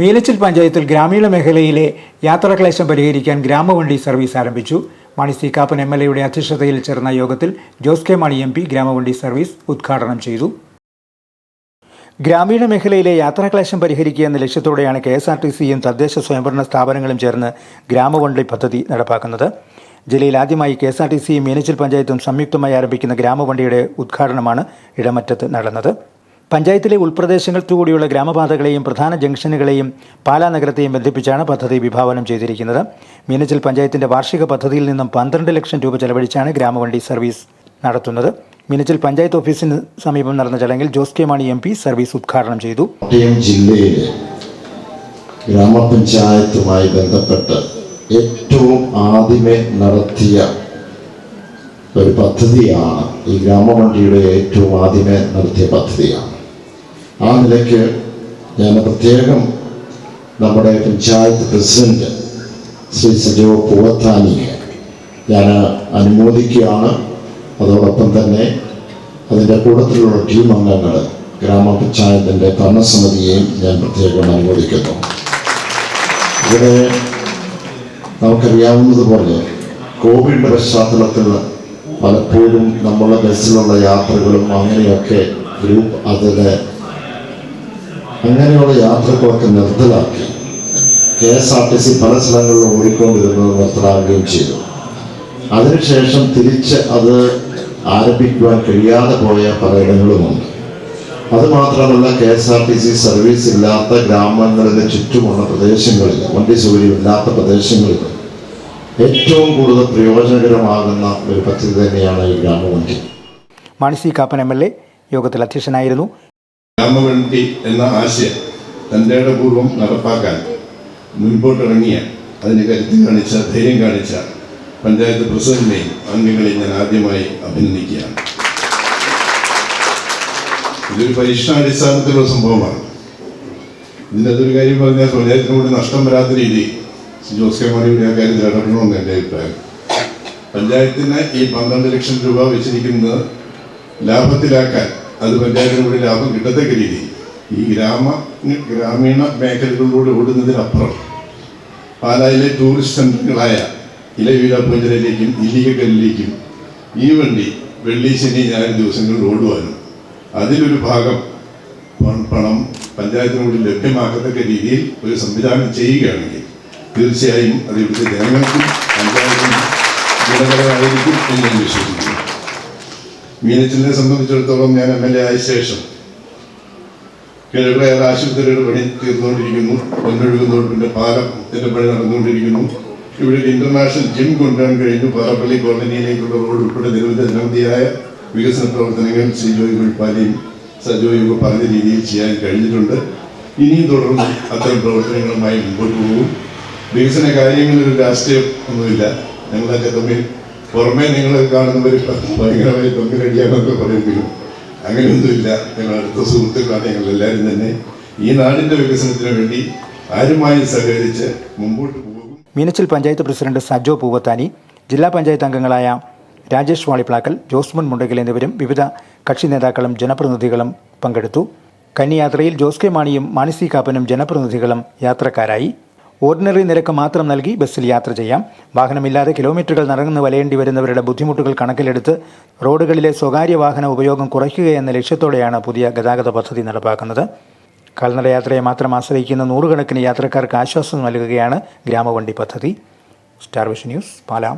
മീനച്ചിൽ പഞ്ചായത്തിൽ ഗ്രാമീണ മേഖലയിലെ യാത്രാക്ലേശം പരിഹരിക്കാൻ ഗ്രാമവണ്ടി സർവീസ് ആരംഭിച്ചു. Mani C Kappan M L എയുടെ അധ്യക്ഷതയിൽ ചേർന്ന യോഗത്തിൽ Jose K Mani M P ഗ്രാമവണ്ടി service ഉദ്ഘാടനം ചെയ്തു. ഗ്രാമീണ മേഖലയിലെ യാത്രാക്ലേശം പരിഹരിക്കുക എന്ന ലക്ഷ്യത്തോടെയാണ് കെ എസ് ആർ ടി സിയും തദ്ദേശ സ്വയംഭരണ സ്ഥാപനങ്ങളും ചേർന്ന് ഗ്രാമവണ്ടി പദ്ധതി നടപ്പാക്കുന്നത്. ജില്ലയിൽ ആദ്യമായി കെ എസ് ആർ ടി സിയും മീനച്ചിൽ പഞ്ചായത്തും സംയുക്തമായി ആരംഭിക്കുന്ന ഗ്രാമവണ്ടിയുടെ ഉദ്ഘാടനമാണ് ഇടമറ്റത്ത് നടന്നത്. പഞ്ചായത്തിലെ ഉൾപ്രദേശങ്ങൾക്കുകൂടിയുള്ള ഗ്രാമപാതകളെയും പ്രധാന ജംഗ്ഷനുകളെയും പാലാ നഗരത്തെയും ബന്ധിപ്പിച്ചാണ് പദ്ധതി വിഭാവനം ചെയ്തിരിക്കുന്നത്. മീനച്ചിൽ പഞ്ചായത്തിന്റെ വാർഷിക പദ്ധതിയിൽ നിന്നും പന്ത്രണ്ട് ലക്ഷം രൂപ ചെലവഴിച്ചാണ് ഗ്രാമവണ്ടി സർവീസ് നടത്തുന്നത്. മീനച്ചിൽ പഞ്ചായത്ത് ഓഫീസിന് സമീപം നടന്ന ചടങ്ങിൽ Jose K Mani M P service ഉദ്ഘാടനം ചെയ്തു. ജില്ലയിൽ ഗ്രാമപഞ്ചായത്തുമായി ബന്ധപ്പെട്ട് ഏറ്റവും ആദ്യമേ നടത്തിയ ഒരു പദ്ധതിയാണ് ഈ ഗ്രാമവണ്ടിയുടെ ഏറ്റവും ആദ്യമേ നടത്തിയ പദ്ധതിയാണ്. ആ നിലയ്ക്ക് ഞാൻ പ്രത്യേകം നമ്മുടെ പഞ്ചായത്ത് പ്രസിഡന്റ് ശ്രീ സജീവ പൂവത്താനിയെ ഞാൻ അനുമോദിക്കുകയാണ്. അതോടൊപ്പം തന്നെ അതിന്റെ കൂട്ടത്തിലുള്ള ടീം അംഗങ്ങൾ ഗ്രാമപഞ്ചായത്തിന്റെ ഭരണസമിതിയെയും ഞാൻ പ്രത്യേകം അനുമോദിക്കുന്നു. ഇവിടെ നമുക്കറിയാവുന്നതുപോലെ കോവിഡിന്റെ പശ്ചാത്തലത്തിൽ പലപ്പോഴും നമ്മളെ ബസ്സിലുള്ള യാത്രകളും അങ്ങനെയൊക്കെ ഗ്രൂപ്പ് അതിലെ അങ്ങനെയുള്ള യാത്രകളൊക്കെ നിർത്തലാക്കി K S R T C പല സ്ഥലങ്ങളിലും ഓടിക്കൊണ്ടിരുന്നത് നിർത്തലാക്കുകയും ചെയ്തു. അതിനുശേഷം തിരിച്ച് അത് ആരംഭിക്കുവാൻ കഴിയാതെ പോയ പലയിടങ്ങളുമുണ്ട് അതുമാത്രമല്ല K S R T C service ഇല്ലാത്ത ഗ്രാമങ്ങളിലെ ചുറ്റുമുള്ള പ്രദേശങ്ങളിൽ വണ്ടി സൗകര്യമില്ലാത്ത പ്രദേശങ്ങളിൽ ഏറ്റവും കൂടുതൽ പ്രയോജനകരമാകുന്ന ഒരു പദ്ധതി തന്നെയാണ് ഈ ഗ്രാമവണ്ടി Mani C Kappan M L A യോഗത്തിൽ അധ്യക്ഷനായിരുന്നു ഗ്രാമവണ്ടി എന്ന ആശയം തന്റെ പൂർവം നടപ്പാക്കാൻ മുൻപോട്ടിറങ്ങിയ അതിന് കരുത്ത് കാണിച്ച ധൈര്യം കാണിച്ച പഞ്ചായത്ത് പ്രസിഡന്റിനെയും അംഗങ്ങളെയും ഞാൻ ആദ്യമായി അഭിനന്ദിക്കുകയാണ്. ഇതൊരു പരീക്ഷണാടിസ്ഥാനത്തിലുള്ള സംഭവമാണ്. ഇതിനകത്തൊരു കാര്യം പറഞ്ഞാൽ പഞ്ചായത്തിന് കൂടി നഷ്ടം വരാത്ത രീതി ജോസ് കെ മാണിയുടെ ആ കാര്യത്തിൽ ഇടപെടണമെന്ന് എന്റെ അഭിപ്രായം. പഞ്ചായത്തിന് ഈ പന്ത്രണ്ട് ലക്ഷം രൂപ വെച്ചിരിക്കുന്നത് ലാഭത്തിലാക്കാൻ അത് പഞ്ചായത്തിന് കൂടി ലാഭം കിട്ടത്തക്ക രീതി ഈ ഗ്രാമ ഗ്രാമീണ മേഖലകളിലൂടെ ഓടുന്നതിനപ്പുറം പാലായിലെ ടൂറിസ്റ്റ് സെന്ററുകളായ ഇലവീല പൂഞ്ചരയിലേക്കും ഇല്ലിക്കല്ലിലേക്കും ഈ വണ്ടി വെള്ളി ശനി ഞായർ ദിവസങ്ങളിൽ ഓടുവാനും അതിലൊരു ഭാഗം പണം- പഞ്ചായത്തിനോട് ലഭ്യമാക്കത്തക്ക രീതിയിൽ ഒരു സംവിധാനം ചെയ്യുകയാണെങ്കിൽ തീർച്ചയായും അത് ഇവിടുത്തെ ജനങ്ങൾക്കും പഞ്ചായത്തിനും ഗുണകരമായിരിക്കും എന്ന് ഞാൻ വിശ്വസിക്കുന്നു. മീനച്ചിലിനെ സംബന്ധിച്ചിടത്തോളം ഞാൻ എം എൽ എ ആയ ശേഷം കിഴക്കയർ ആശുപത്രിയുടെ പണി തീർന്നുകൊണ്ടിരിക്കുന്നു പൊന്നൊഴുകുന്നതോടുപിന്റെ പാലത്തിന്റെ പണി നടന്നുകൊണ്ടിരിക്കുന്നു. ഇവിടെ ഇന്റർനാഷണൽ ജിം കൊണ്ടുവരാൻ കഴിഞ്ഞു. പാറപ്പള്ളി കോളനിയിലേക്കുള്ള റോഡ് ഉൾപ്പെടെ നിരവധി നിരവധിയായ വികസന പ്രവർത്തനങ്ങൾ ശ്രീ ജോയി കുഴിപ്പാലിയും സജോയും പറഞ്ഞ രീതിയിൽ ചെയ്യാൻ കഴിഞ്ഞിട്ടുണ്ട്. ഇനിയും തുടർന്ന് അത്തരം പ്രവർത്തനങ്ങളുമായി മുമ്പോട്ട് പോകും. വികസന കാര്യങ്ങളിൽ രാഷ്ട്രീയം ഒന്നുമില്ല. ഞങ്ങളൊക്കെ തമ്മിൽ പുറമേ നിങ്ങൾ കാണുന്നവർ ഭയങ്കരമായി തമ്മിലടിയാണെന്നൊക്കെ പറയുമെങ്കിലും അങ്ങനെയൊന്നുമില്ല. ഞങ്ങൾ അടുത്ത സുഹൃത്തുക്കളാണ്. ഞങ്ങൾ എല്ലാവരും തന്നെ ഈ നാടിന്റെ വികസനത്തിന് വേണ്ടി ആരുമായി സഹകരിച്ച് മുമ്പോട്ട് പോകും. മീനച്ചിൽ പഞ്ചായത്ത് പ്രസിഡന്റ് സജോ പൂവത്താനി ജില്ലാ പഞ്ചായത്ത് അംഗങ്ങളായ രാജേഷ് വാളിപ്ലാക്കൽ ജോസ്മൻ മുണ്ടകൽ എന്നിവരും വിവിധ കക്ഷി നേതാക്കളും ജനപ്രതിനിധികളും പങ്കെടുത്തു. കന്നിയാത്രയിൽ ജോസ് കെ മാണിയും മാണി സി കാപ്പനും ജനപ്രതിനിധികളും യാത്രക്കാരായി. ഓർഡിനറി നിരക്ക് മാത്രം നൽകി ബസ്സിൽ യാത്ര ചെയ്യാം. വാഹനമില്ലാതെ കിലോമീറ്ററുകൾ നടന്നു വലയേണ്ടി വരുന്നവരുടെ ബുദ്ധിമുട്ടുകൾ കണക്കിലെടുത്ത് റോഡുകളിലെ സ്വകാര്യ വാഹന ഉപയോഗം കുറയ്ക്കുക എന്ന ലക്ഷ്യത്തോടെയാണ് പുതിയ ഗതാഗത പദ്ധതി നടപ്പാക്കുന്നത്. കാൽനടയാത്രയെ മാത്രം ആശ്രയിക്കുന്ന നൂറുകണക്കിന് യാത്രക്കാർക്ക് ആശ്വാസം നൽകുകയാണ് ഗ്രാമവണ്ടി പദ്ധതി. Star Vision News പാലാം.